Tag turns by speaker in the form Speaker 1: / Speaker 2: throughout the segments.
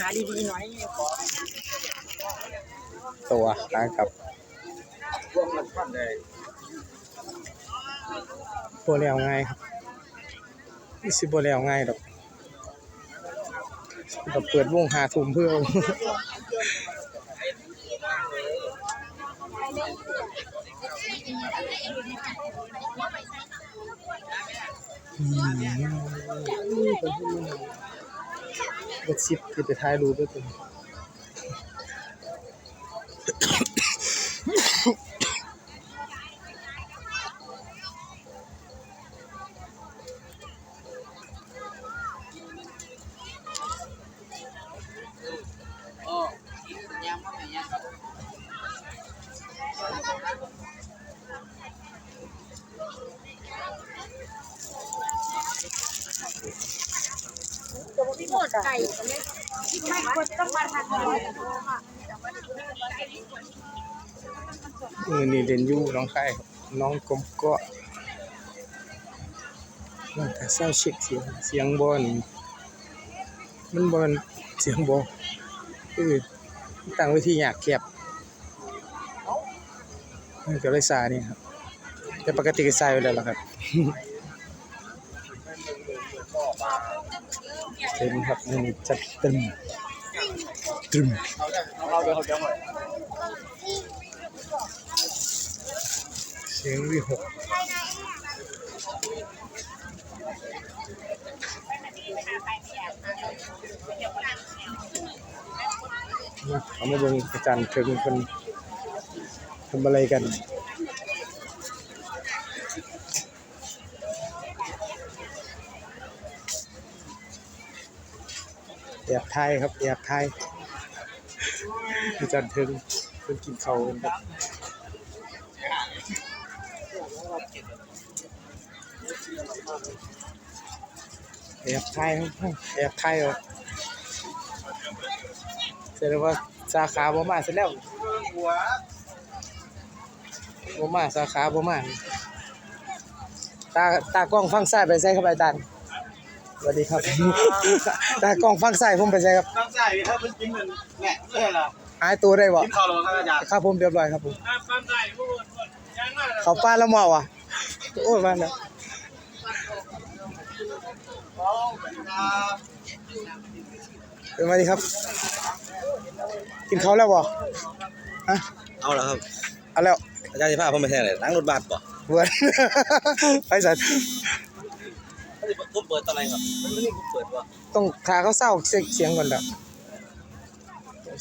Speaker 1: หาดีๆหน่อย
Speaker 2: ตัวนะครับ
Speaker 3: พวกมันฟันได้
Speaker 2: บ่แล้วง่ายครับนี่สิบ่แล้วง่ายดอกก็เปิดวงหาทุ่มเพื่อเอาอืม เบ็ดซิปคือไปถ่ายรูปด้วยตัว
Speaker 1: หมด ไก่ไม่ควรต้องมาทานเลย
Speaker 2: มือนี่เดนยูน้องไข่น้องกลมก็น้องแต่เศร้าเช็คเสียงเสียงบอลมันบอลเสียงบอลคือตั้งไว้ที่อยากแคบมันก็เลยซานี่ครับ แต่ปกติก็ใส่ไว้แล้วล่ะครับ เต็มครับมันจัดเต็ม
Speaker 3: เราเดี๋ยวเขาจะหม
Speaker 2: เสียงวิหกเอามาเบิ่งอาจารย์ถึงคนทำอะไรกัน แอบไทยครับแอบไทยอาจารย์ถึงคนกินเขากันครับแอบไทยครับแอบไทยเหรอแสดงว่าสาขาบ่มาเสร็จแล้
Speaker 3: ว
Speaker 2: บ่มาสาขาบ่มาตาตากล้องฟังซ้ายไปใส่ครับอาจารย์ สวัสดีครับ ตากล้องฟังซ้ายผมไปใส่ครับ
Speaker 3: ต้องใส่ถ้ามันกินเหมือนแหน่ไม่ใช่หรอ
Speaker 2: หายตัวได้บ่
Speaker 3: กินข้าวหรือครับอาจารย์
Speaker 2: ครับผมเรียบร้อยครับผม
Speaker 3: ฟันใส่พูดยังไง
Speaker 2: เขาป้าแล้วเมาอะโอ้ยมาแล้ว
Speaker 3: ครับ
Speaker 2: เป็นมาดีครับ กินข้าวแล้วบ่ฮะ
Speaker 4: เอาแล้วครับ
Speaker 2: เอาแล้ว
Speaker 4: อาจารย์สิพาผมไปแทนเลยล้างรถบัสป่ะ
Speaker 2: เพื่อนไปสัตว์
Speaker 4: ผมเปิดตอนไหนครับมันไม่ได้ผมเปิดว่ะ
Speaker 2: ต้องขาเขาเศร้าเสียงเสียงก่อนแล้ว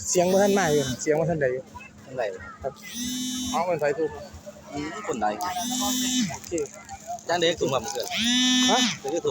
Speaker 2: เสียงบ่ทันมาอยู่เสียงบ่ทันได้อยู่
Speaker 4: ทำไร
Speaker 2: ครับเอามันใส่ถูก
Speaker 4: อืมคนใด
Speaker 2: โอเค
Speaker 4: อาจารย์เด็กถุงครับเพื่อน
Speaker 2: ฮะ
Speaker 4: เด็กถุง